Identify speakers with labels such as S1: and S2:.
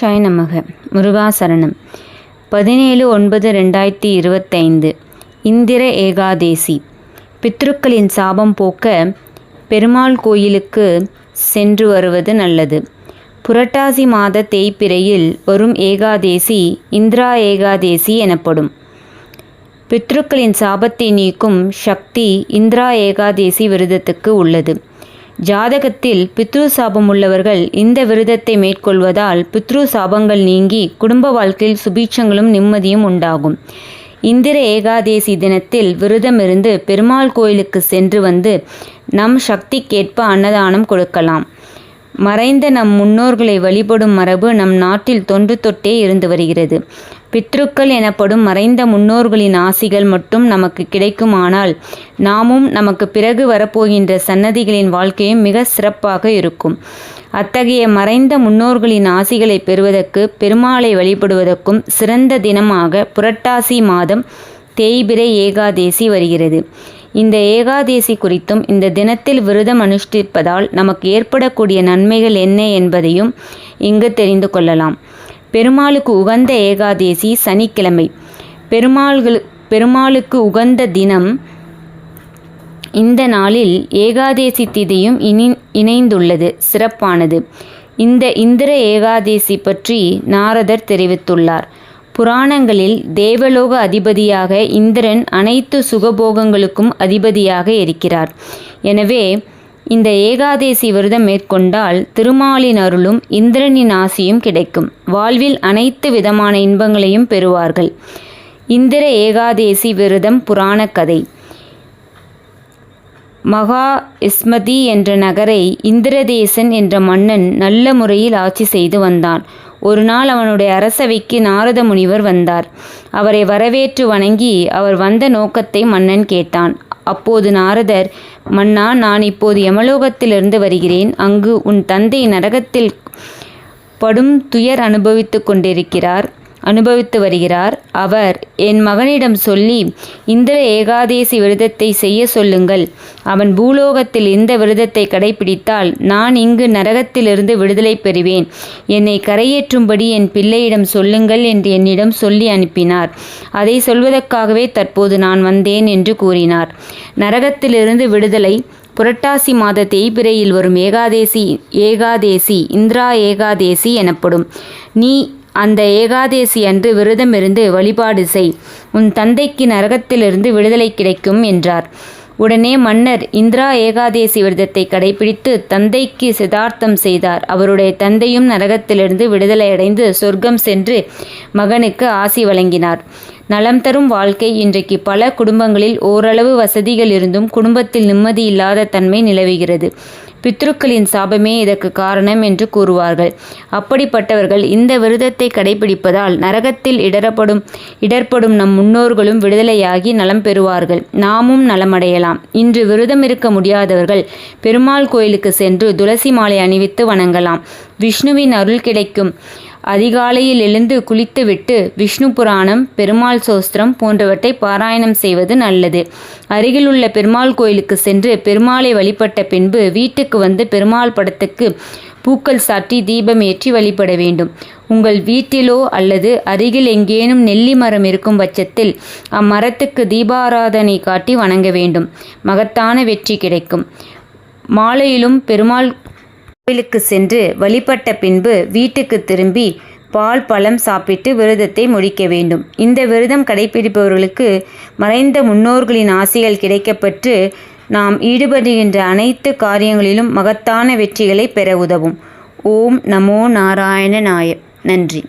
S1: ஷாய் நமக. முருகாசரணம் பதினேழு ஒன்பது ரெண்டாயிரத்தி இருபத்தைந்து. இந்திர ஏகாதேசி. பித்ருக்களின் சாபம் போக்க பெருமாள் கோயிலுக்கு சென்று வருவது நல்லது. புரட்டாசி மாத தேய்பிறையில் வரும் ஏகாதேசி இந்திரா ஏகாதேசி எனப்படும். பித்ருக்களின் சாபத்தை நீக்கும் சக்தி இந்திரா ஏகாதேசி விரதத்துக்கு உள்ளது. ஜாதகத்தில் பித்ரு சாபம் உள்ளவர்கள் இந்த விரதத்தை மேற்கொள்வதால் பித்ரு சாபங்கள் நீங்கி குடும்ப வாழ்க்கையில் சுபீட்சங்களும் நிம்மதியும் உண்டாகும். இந்திர ஏகாதேசி தினத்தில் விரதமிருந்து பெருமாள் கோயிலுக்கு சென்று வந்து நம் சக்திக்கேற்ப அன்னதானம் கொடுக்கலாம். மறைந்த நம் முன்னோர்களை வழிபடும் மரபு நம் நாட்டில் தொன்று தொட்டே இருந்து வருகிறது. பித்ருக்கள் எனப்படும் மறைந்த முன்னோர்களின் ஆசிகள் மட்டும் நமக்கு கிடைக்குமானால் நாமும் நமக்கு பிறகு வரப்போகின்ற சன்னதிகளின் வாழ்க்கையும் மிக சிறப்பாக இருக்கும். அத்தகைய மறைந்த முன்னோர்களின் ஆசிகளை பெறுவதற்கு பெருமாளை வழிபடுவதற்கும் சிறந்த தினமாக புரட்டாசி மாதம் தேய்பிரை ஏகாதேசி வருகிறது. இந்த ஏகாதேசி குறித்தும் இந்த தினத்தில் விரதம் அனுஷ்டிப்பதால் நமக்கு ஏற்படக்கூடிய நன்மைகள் என்ன என்பதையும் இங்கு தெரிந்து கொள்ளலாம். பெருமாளுக்கு உகந்த ஏகாதேசி சனிக்கிழமை. பெருமாள்கள் பெருமாளுக்கு உகந்த தினம் இந்த நாளில் ஏகாதேசி திதியும் இனி இணைந்துள்ளது சிறப்பானது. இந்த இந்திர ஏகாதேசி பற்றி நாரதர் தெரிவித்துள்ளார். புராணங்களில் தேவலோக அதிபதியாக இந்திரன் அனைத்து சுகபோகங்களுக்கும் அதிபதியாக இருக்கிறார். எனவே இந்த ஏகாதேசி விரதம் மேற்கொண்டால் திருமாலின் அருளும் இந்திரனின் ஆசியும் கிடைக்கும். வாழ்வில் அனைத்து விதமான இன்பங்களையும் பெறுவார்கள். இந்திர ஏகாதேசி விரதம் புராண கதை. மகா இஸ்மதி என்ற நகரை இந்திரதேசன் என்ற மன்னன் நல்ல முறையில் ஆட்சி செய்து வந்தான். ஒரு நாள் அவனுடைய அரசவைக்கு நாரத முனிவர் வந்தார். அவரை வரவேற்று வணங்கி அவர் வந்த நோக்கத்தை மன்னன் கேட்டான். அப்போது நாரதர் மன்னா நான் இப்போது யமலோகத்திலிருந்து வருகிறேன். அங்கு உன் தந்தை நரகத்தில் படும் துயர் அனுபவித்து கொண்டிருக்கிறார். அனுபவித்து வருகிறார். அவர் என் மகனிடம் சொல்லி இந்திர ஏகாதேசி விரதத்தை செய்ய சொல்லுங்கள். அவன் பூலோகத்தில் இந்த விரதத்தை கடைபிடித்தால் நான் இங்கு நரகத்திலிருந்து விடுதலை பெறுவேன். என்னை கரையேற்றும்படி என் பிள்ளையிடம் சொல்லுங்கள் என்று என்னிடம் சொல்லி அனுப்பினார். அதை சொல்வதற்காகவே தற்போது நான் வந்தேன் என்று கூறினார். நரகத்திலிருந்து விடுதலை புரட்டாசி மாத தேய்பிரையில் வரும் ஏகாதேசி ஏகாதேசி இந்திரா ஏகாதேசி எனப்படும். நீ அந்த ஏகாதேசி அன்று விரதமிருந்து வழிபாடு செய். உன் தந்தைக்கு நரகத்திலிருந்து விடுதலை கிடைக்கும் என்றார். உடனே மன்னர் இந்திரா ஏகாதேசி விரதத்தை கடைபிடித்து தந்தைக்கு சிதார்த்தம் செய்தார். அவருடைய தந்தையும் நரகத்திலிருந்து விடுதலையடைந்து சொர்க்கம் சென்று மகனுக்கு ஆசி வழங்கினார். நலம் தரும் வாழ்க்கை இன்றைக்கு பல குடும்பங்களில் ஓரளவு வசதிகள் இருந்தும் குடும்பத்தில் நிம்மதி இல்லாத தன்மை நிலவுகிறது. பித்ருக்களின் சாபமே இதற்கு காரணம் என்று கூறுவார்கள். அப்படிப்பட்டவர்கள் இந்த விரதத்தை கடைபிடிப்பதால் நரகத்தில் இடரப்படும் இடர்படும் நம் முன்னோர்களும் விடுதலையாகி நலம் பெறுவார்கள். நாமும் நலமடையலாம். இன்று விரதம் இருக்க முடியாதவர்கள் பெருமாள் கோயிலுக்கு சென்று துளசி மாலை அணிவித்து வணங்கலாம். விஷ்ணுவின் அருள் கிடைக்கும். அதிகாலையில் எழுந்து குளித்துவிட்டு விஷ்ணு புராணம் பெருமாள் சோஸ்திரம் போன்றவற்றை பாராயணம் செய்வது நல்லது. அருகிலுள்ள பெருமாள் கோயிலுக்கு சென்று பெருமாளை வழிபட்ட பின்பு வீட்டுக்கு வந்து பெருமாள் படத்துக்கு பூக்கள் சாற்றி தீபம் ஏற்றி வழிபட வேண்டும். உங்கள் வீட்டிலோ அல்லது அருகில் எங்கேனும் நெல்லி மரம் இருக்கும் பட்சத்தில் அம்மரத்துக்கு தீபாராதனை காட்டி வணங்க வேண்டும். மகத்தான வெற்றி கிடைக்கும். மாலையிலும் பெருமாள் கோவிலுக்கு சென்று வழிபட்ட பின்பு வீட்டுக்கு திரும்பி பால் பழம் சாப்பிட்டு விரதத்தை முடிக்க வேண்டும். இந்த விரதம் கடைபிடிப்பவர்களுக்கு மறைந்த முன்னோர்களின் ஆசைகள் கிடைக்கப்பட்டு நாம் ஈடுபடுகின்ற அனைத்து காரியங்களிலும் மகத்தான வெற்றிகளை பெற உதவும். ஓம் நமோ நாராயண நாய நன்றி.